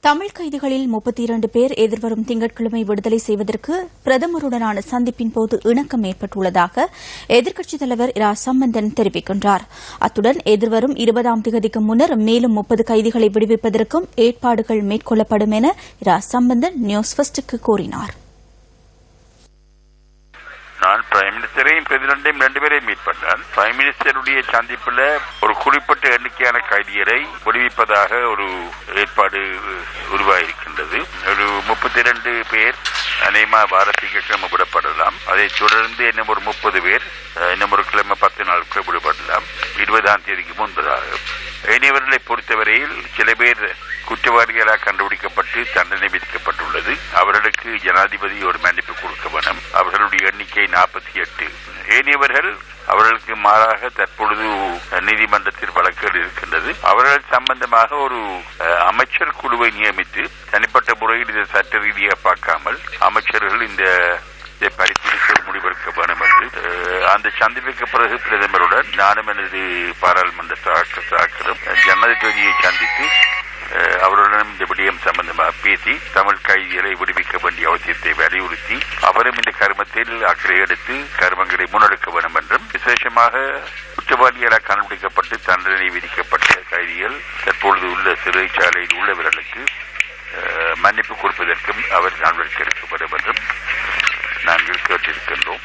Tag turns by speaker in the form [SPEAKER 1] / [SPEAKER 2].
[SPEAKER 1] தமிழ் கைதிகளில் முப்பத்தி இரண்டு பேர் எதிர்வரும் திங்கட்கிழமை விடுதலை செய்வதற்கு பிரதமருடனான சந்திப்பின் போது இணக்கம் ஏற்பட்டுள்ளதாக எதிர்க்கட்சித் தலைவர் இரா. சம்பந்தன் தெரிவிக்கின்றார். அத்துடன் எதிர்வரும் இருபதாம் தேதிக்கு முன்னர் மேலும் முப்பது கைதிகளை விடுவிப்பதற்கும் ஏற்பாடுகள் மேற்கொள்ளப்படும் என இரா. சம்பந்தன் நியூஸ் ஃபர்ஸ்டுக்கு கூறினார்.
[SPEAKER 2] நான் பிரைம் மினிஸ்டரையும் பிரசிடண்டையும் ரெண்டு பேரையும் மீட் பண்ணேன் பிரைம் மினிஸ்டருடைய சந்திப்பில் குறிப்பிட்ட எண்ணிக்கையான கைதியரை விடுவிப்பதாக ஒரு ஏற்பாடு உருவாகியிருக்கின்றது. ஒரு முப்பத்தி இரண்டு பேர் அநேகமா வார திங்கட்கிழமை விடப்படலாம். அதை தொடர்ந்து இன்னும் ஒரு முப்பது பேர் இன்னும் ஒரு கிழமை பத்து நாட்கள் விடுபடலாம். இருபதாம் தேதிக்கு முன்பதாக. இனியவர்களை பொறுத்தவரையில் சில பேர் குற்றவாளிகளாக கண்டுபிடிக்கப்பட்டு தண்டனை விதிக்கப்பட்டுள்ளது. அவர்களுக்கு ஜனாதிபதி ஒரு மன்னிப்பு கொடுக்க வேண்டும். அவர்களுடைய எண்ணிக்கை நாற்பத்தி எட்டு. ஏனையவர்கள் அவர்களுக்கு மாறாக தற்பொழுது நீதிமன்றத்தில் வழக்குகள் இருக்கின்றது. அவர்கள் சம்பந்தமாக ஒரு அமைச்சர் குழுவை நியமித்து தனிப்பட்ட முறையில் இதை சட்ட ரீதியாக பார்க்காமல் அமைச்சர்கள் இந்த இதை பரிசீலித்து முடிவெடுக்க வேண்டும் என்று அந்த சந்திப்புக்கு பிறகு பிரதமருடன் நானும் எனது பாராளுமன்ற சாக்க- சாக்கரும் ஜனாதிபதியை சந்தித்து அவருடனும் அவருடன் இந்த விடயம் சம்பந்தமாக பேசி தமிழ் கைதிகளை விடுவிக்க வேண்டிய அவசியத்தை வலியுறுத்தி அவரும் இந்த கருமத்தில் அக்கறை எடுத்து கர்மங்களை முன்னெடுக்க வேண்டும் என்றும் விசேஷமாக குற்றவாளிகளாக கண்டுபிடிக்கப்பட்டு தண்டனை விதிக்கப்பட்ட கைதிகள் தற்பொழுது உள்ள சிறைச்சாலையில் உள்ளவர்களுக்கு மன்னிப்பு கொடுப்பதற்கும் அவர் நடவடிக்கை எடுக்கப்படும் என்றும் நாங்கள் கேட்டிருக்கின்றோம்.